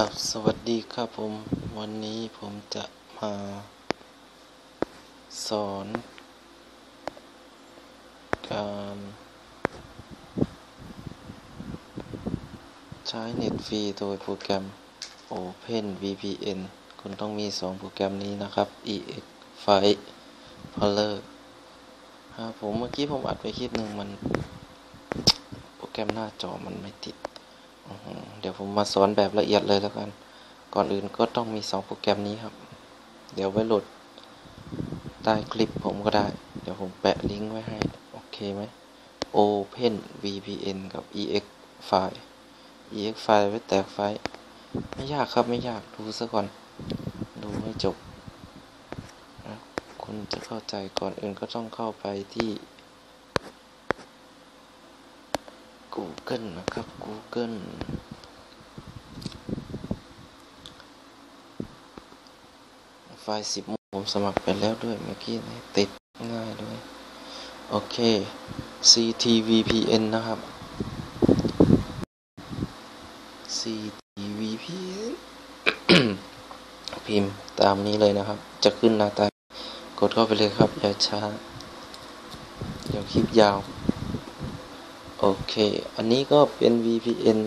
ครับ สวัสดีครับผม วันนี้ผมจะมาสอน การใช้เน็ตฟรีโดยโปรแกรม Open VPN คุณต้องมี 2 โปรแกรมนี้นะครับ EX File Paler ครับผมเมื่อกี้ผมอัดไปคลิปหนึ่งมัน โปรแกรมหน้าจอมันไม่ติด เดี๋ยวผมมาสอนแบบละเอียดเลยแล้วกัน ก่อนอื่นก็ต้องมี 2 โปรแกรมนี้ครับ เดี๋ยวไว้โหลดใต้คลิปผมก็ได้ เดี๋ยวผมแปะลิงก์ไว้ให้ โอเคไหม Open VPN กับ EX File EX File ไว้แตกไฟล์ ไม่ยากครับไม่ยาก ดูซะก่อน ดูให้จบนะคุณจะเข้าใจก่อนอื่นก็ต้องเข้าไปที่ Google นะครับ Google ไฟล์สิบผมสมัครไปแล้วด้วยเมื่อกี้นี่ติดง่ายด้วย โอเค CTVPN นะครับ CTVPN พิมพ์ตามนี้เลยนะครับ จะขึ้นหน้าตากดเข้าไปเลยครับ อย่าช้า เดี๋ยวคลิปยาว โอเค อันนี้ก็เป็น VPN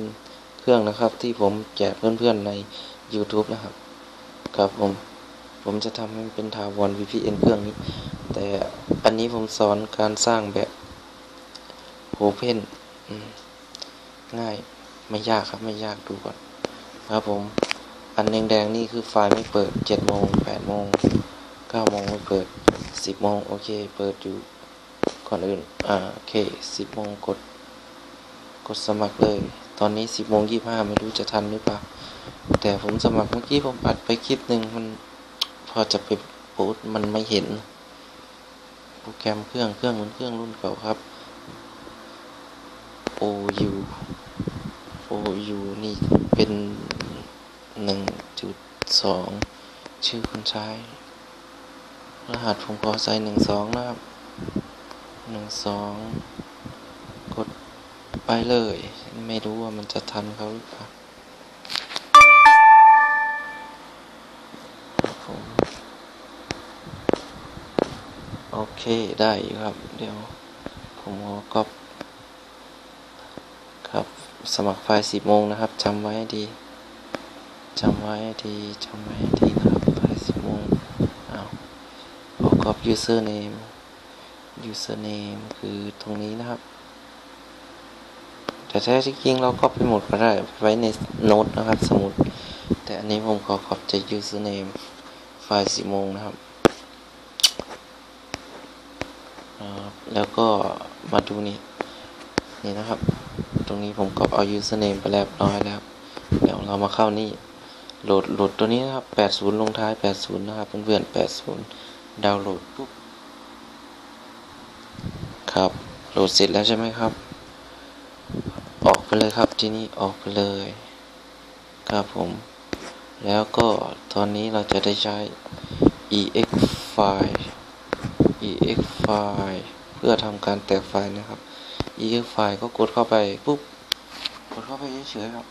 เครื่องนะครับ ที่ผมแจกเพื่อนๆใน YouTube นะครับ ครับผม ผมจะทำให้เป็นถาวร VPN เครื่องนี้ แต่อันนี้ผมสอนการสร้างแบบ Open ง่ายไม่ยากครับไม่ยากดูก่อนครับผม อันแดงๆนี่คือไฟล์ไม่เปิด7โมง8โมง9โมงไม่เปิด10โมงโอเค เปิดอยู่ก่อนอื่น อ่า โอเค10โมงกด กดสมัครเลย ตอนนี้10โมง25ไม่รู้จะทันหรือเปล่า แต่ผมสมัครเมื่อกี้ผมอัดไปคลิปหนึ่งมันพอจะไปโพสมันไม่เห็น โปรแกรมเครื่องเครื่องมันเครื่องรุ่นเก่าครับ OU OU นี่เป็นหนึ่งจุดสองชื่อคนใช้ รหัสผมขอใส่หนึ่งสองนะครับหนึ่งสอง ไปเลย ไม่รู้ว่ามันจะทันเขาหรือเปล่าโอเคได้ครับ เดี๋ยว ผมขอก๊อปครับ สมัครไฟล์สิบโมงนะครับจำไว้ดีจำไว้ดีจำไว้ดีนะครับไฟล์สิบโมงเอาขอก๊อป username username คือตรงนี้นะครับ แต่แท้จริงเราก็ไปหมดก็ได้ไว้ในโน้ตนะครับสมุด แต่อันนี้ผมขอขอบใจ username ไฟล์สิบโมงนะครับ แล้วก็มาดูนี่ นี่นะครับ ตรงนี้ผมก็เอา username ไปแล้วร้อยแล้ว เดี๋ยวเรามาเข้านี่โหลดโหลดตัวนี้นะครับ 80 ลงท้าย 80 นะครับเพื่อนๆ80 ดาวน์โหลดปุ๊บ ครับ โหลดเสร็จแล้วใช่ไหมครับ กไปเลยครับที่นี่ออกไปเลยครับผม แล้วก็ตอนนี้เราจะได้ใช้ ex file ex file เพื่อทำการแตกไฟล์นะครับ ex file ก็กดเข้าไปปุ๊บกดเข้าไปเฉยๆครับ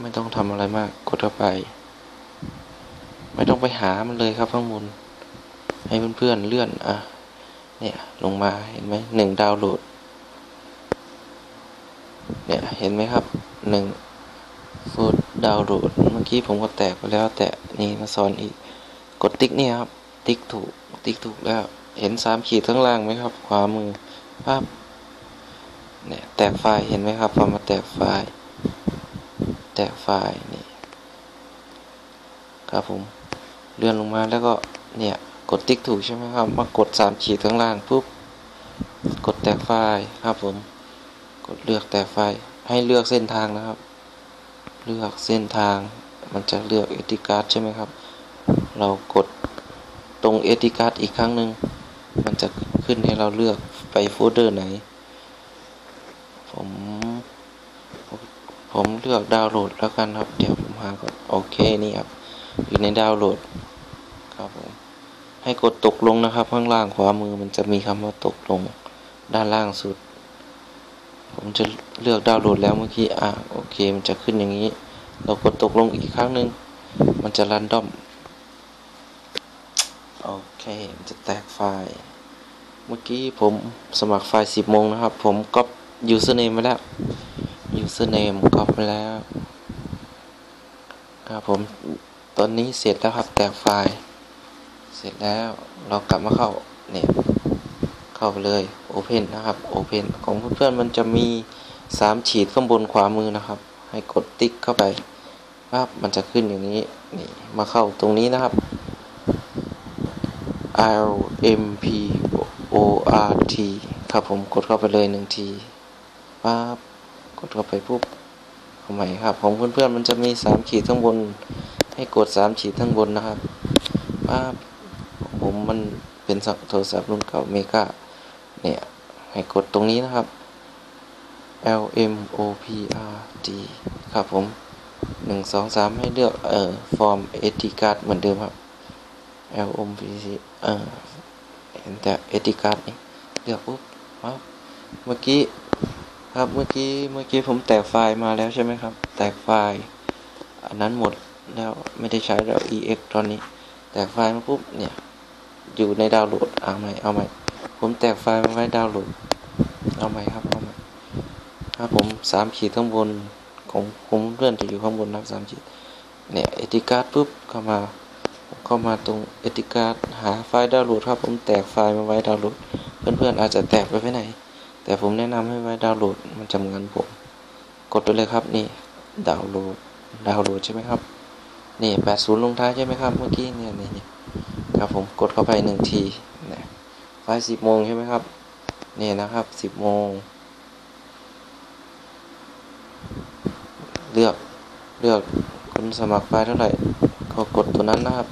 ไม่ต้องทำอะไรมาก กดเข้าไป ไม่ต้องไปหามันเลยครับข้างบนให้เพื่อนๆเลื่อนอะเนี่ยลงมาเห็นไหมหนึ่งดาวน์โหลด เนี่ยเห็นไหมครับหนึ่งฟูดดาวน์โหลดเมื่อกี้ผมก็แตกไปแล้ว แต่นี่มาสอนอีก กดติ๊กเนี่ยครับ ติ๊กถูก ติ๊กถูกแล้ว เห็นสามขีดข้างล่างไหมครับ ขวามือภาพเนี่ยแตกไฟล์เห็นไหมครับพอมาแตกไฟล์ แตกไฟล์นี่ครับผมเลื่อนลงมาแล้วก็เนี่ยกดติ๊กถูกใช่ไหมครับ มากดสามขีดข้างล่างปุ๊บกดแตกไฟล์ครับผม ดเลือกแตกไฟให้เลือกเส้นทางนะครับ เลือกเส้นทางมันจะเลือกเอติการ์ดใช่ไหมครับ เรากดตรงเอติการ์ดอีกครั้งหนึ่งมันจะขึ้นให้เราเลือกไปโฟลเดอร์ไหน ผมผมเลือกดาวน์โหลดแล้วกันครับ เดี๋ยวผมหาก่อนโอเคนี่ครับ อยู่ในดาวน์โหลดครับผมให้กดตกลงนะครับ ข้างล่างขวามือมันจะมีคำว่าตกลงด้านล่างสุด ผมจะเลือกดาวน์โหลดแล้วเมื่อกี้ อะ โอเค มันจะขึ้นอย่างนี้ เรากดตกลงอีกครั้งหนึ่ง มันจะรันดอม โอเค มันจะแตกไฟล์ เมื่อกี้ผมสมัครไฟล์ 10โมงนะครับ ผมก็ username ไปแล้ว username ก็ไปแล้วครับผม ตอนนี้เสร็จแล้วครับ แตกไฟล์ เสร็จแล้ว เรากลับมาเข้าเนี่ย เข้าไปเลย Open นะครับ Open ของเพื่อนๆมันจะมี 3 ฉีดข้างบนขวามือนะครับ ให้กดติ๊กเข้าไปปั๊บมันจะขึ้นอย่างนี้นี่มาเข้าตรงนี้นะครับ L M P O R T ครับผมกดเข้าไปเลยหนึ่งทีปั๊บกดเข้าไปปุ๊บเอาใหม่ครับ ของเพื่อนๆมันจะมีสามขีดข้างบน ให้กดสามขีดข้างบนนะครับปั๊บผมมันเป็นโทรศัพท์รุ่นเก่าเมกา เนี่ย ให้กดตรงนี้นะครับ L M O P R T ครับผมหนึ่งสองสามให้เลือก เอ่อ ฟอร์มเอติการ์ดเหมือนเดิมครับ L O P C เอ่อเห็นแต่เอติการ์ดนี่เลือกปุ๊บปั๊บเมื่อกี้ครับเมื่อกี้เมื่อกี้ผมแตกไฟล์มาแล้วใช่ไหมครับ แตกไฟล์อันนั้นหมดแล้วไม่ได้ใช้แล้ว ex ตอนนี้ แตกไฟล์มาปุ๊บเนี่ย อยู่ในดาวน์โหลดเอาใหม่เอาใหม่ ผมแตกไฟล์ไว้ดาวน์โหลด เอาใหม่ครับ เอาใหม่ครับผมสามขีดข้างบนของผมเพื่อนจะอยู่ข้างบนนะครับสามขีด เนี่ยเอติการ์ดปุ๊บเข้ามา เข้ามาตรงเอติการ์ดหาไฟล์ดาวน์โหลดครับ ผมแตกไฟล์มาไว้ดาวน์โหลด เพื่อนๆอาจจะแตกไปไว้ไหน แต่ผมแนะนำให้ไว้ดาวน์โหลด มันจำเงินผม กดไปเลยครับ นี่ ดาวน์โหลด ดาวน์โหลดใช่ไหมครับ นี่แปดศูนย์ลงท้ายใช่ไหมครับ เมื่อกี้เนี่ยนี่ครับผม กดเข้าไปหนึ่งทีนะ ไฟล์สิบโมงใช่ไหมครับ เนี่ยนะครับสิบโมง เลือกเลือกคนสมัครไฟล์เท่าไหร่ ก็กดตัวนั้นนะครับ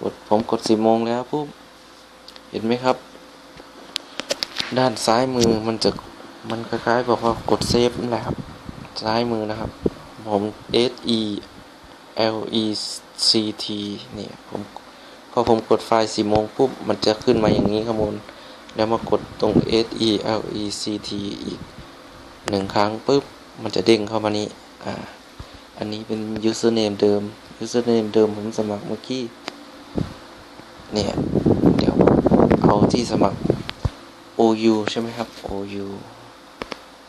กดผมกดสิบโมงแล้วปุ๊บ เห็นไหมครับ ด้านซ้ายมือมันจะมันคล้ายๆบอกว่ากดเซฟนั่นแหละครับ ซ้ายมือนะครับ ผม S E L E C T เนี่ยผม อผมกดไฟล์สี่โมงปุ๊บ มันจะขึ้นมาอย่างนี้ข้างบน แล้วมากดตรง S E L E C T อีกหนึ่งครั้งปุ๊บ มันจะเด้งเข้ามานี้อ่า อันนี้เป็น username เดิม username เดิมผมสมัครเมื่อกี้ เนี่ย เดี๋ยวเอาที่สมัคร OU ใช่ไหมครับ OU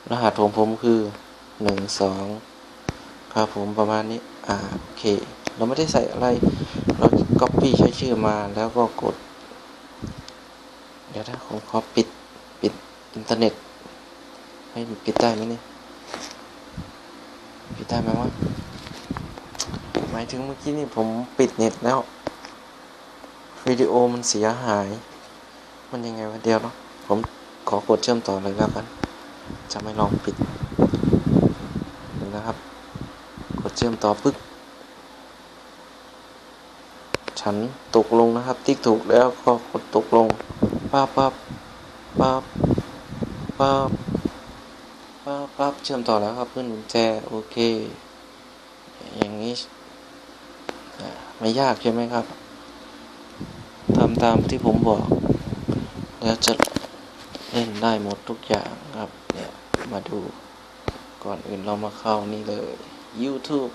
รหัสของผมคือหนึ่งสองครับผมประมาณนี้ อ่า โอเค เราไม่ได้ใส่อะไร เรา copy ใช้ชื่อมาแล้วก็กด เดี๋ยวถ้าผมขอปิดปิดอินเทอร์เน็ต ให้ปิดได้ไหมเนี่ย ปิดได้ไหมวะ หมายถึงเมื่อกี้นี่ผมปิดเน็ตแล้ว วิดีโอมันเสียหาย มันยังไงวะเดียวเนาะ ผมขอกดเชื่อมต่อเลยแล้วกัน จะไม่ลองปิดนะครับ กดเชื่อมต่อปึ๊บ ฉันตกลงนะครับ ติ๊กถูกแล้วก็กดตกลงปั๊บปั๊บปั๊บปั๊บปั๊บปั๊บเชื่อมต่อแล้วครับเพื่อนกุญแจโอเค อย่างนี้ไม่ยากใช่ไหมครับทำตามที่ผมบอก แล้วจะเล่นได้หมดทุกอย่างครับเนี่ยมาดูก่อนอื่นเรามาเข้านี่เลย YouTube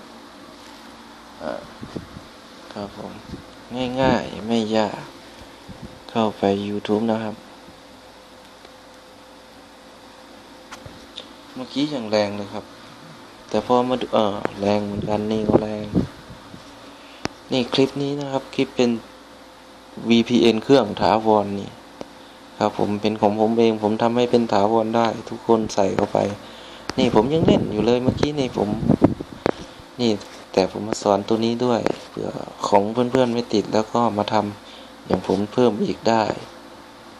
อ่าครับผม ง่ายๆ ไม่ยาก เข้าไป YouTube นะครับ เมื่อกี้อย่างแรงเลยครับ แต่พอมาดูเออแรงเหมือนกันนี่ก็แรง นี่คลิปนี้นะครับ คลิปเป็น VPN เครื่องถาวรนนี่ครับผมเป็นของผมเอง ผมทำให้เป็นถาวรได้ ทุกคนใส่เข้าไป นี่ผมยังเล่นอยู่เลยเมื่อกี้นี่ผม นี่แต่ผมมาสอนตัวนี้ด้วย ผื่อของเพื่อนๆไม่ติดแล้วก็มาทำอย่างผมเพิ่มอีกได้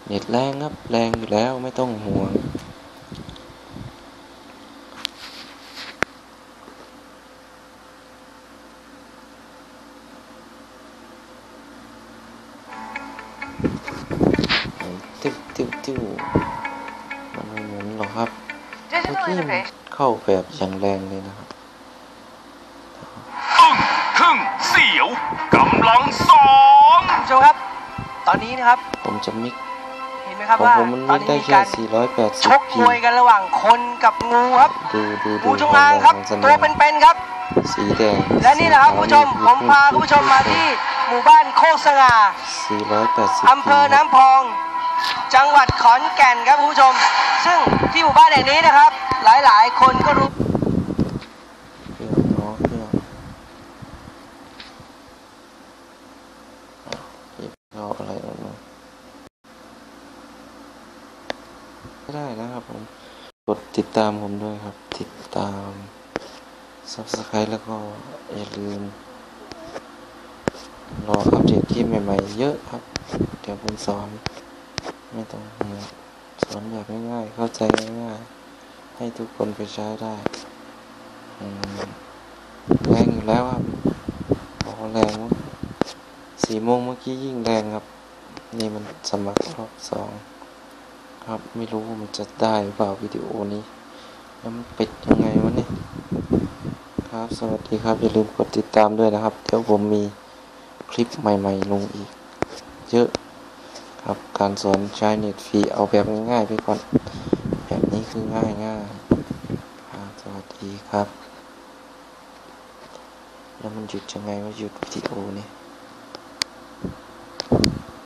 เน็ตแรงครับแรงอยู่แล้วไม่ต้องห่วงติ้วติ้วติ้วมันไม่หมุนหรอกครับเมื่อ Digital กี้มัน innovation. เข้าแบบอย่างแรงเลยนะครับ อึ้งทึ่งเสียว กำลังสองคุณผู้ชมครับ ตอนนี้นะครับ ผมจะมิกเห็นนไหมครับของว่าผมมันตอวิ่นงนี้ได้มีแค่การชก480มวยกันระหว่างคนกับงูครับดูดูดูงูจงอางครับวามแงของสนามตัวเป็นๆครับ สีแดงและนี่แหละครับคุณผู้ชมผมพาคุณผู้ชมมาที่หมู่บ้านโคกสง่า480อำเภอน้ำพอง จังหวัดขอนแก่นครับคุณผู้ชม ซึ่งที่หมู่บ้านแห่งนี้นะครับ หลายๆ คนก็รู้ เครื่องเนาะเครื่องอะหยิบเอาอะไรออกมา ไม่ได้นะครับผม กดติดตามผมด้วยครับ ติดตาม subscribe แล้วก็อย่าลืม รออัปเดตคลิปใหม่ๆ เยอะครับ เดี๋ยวผมสอน ไม่ต้องห่วงสอนแบบง่ายๆ เข้าใจง่ายๆ ให้ทุกคนไปใช้ได้แรงอยู่แล้วครับโอ้แรงมากสี่โมงเมื่อกี้ยิ่งแรงครับ นี่มันสมัครรอบสอง ครับ ไม่รู้มันจะได้หรือเปล่าวิดีโอนี้ แล้วมันปิดยังไงวะเนี่ย ครับ สวัสดีครับ อย่าลืมกดติดตามด้วยนะครับ เดี๋ยวผมมีคลิปใหม่ๆลงอีก เยอะครับ การสอนใช้เน็ตฟรีเอาแบบง่ายๆไปก่อน แบบนี้คือง่ายง่ายครับสวัสดีครับ แล้วมันหยุดยังไงว่าหยุดวิดีโอนี่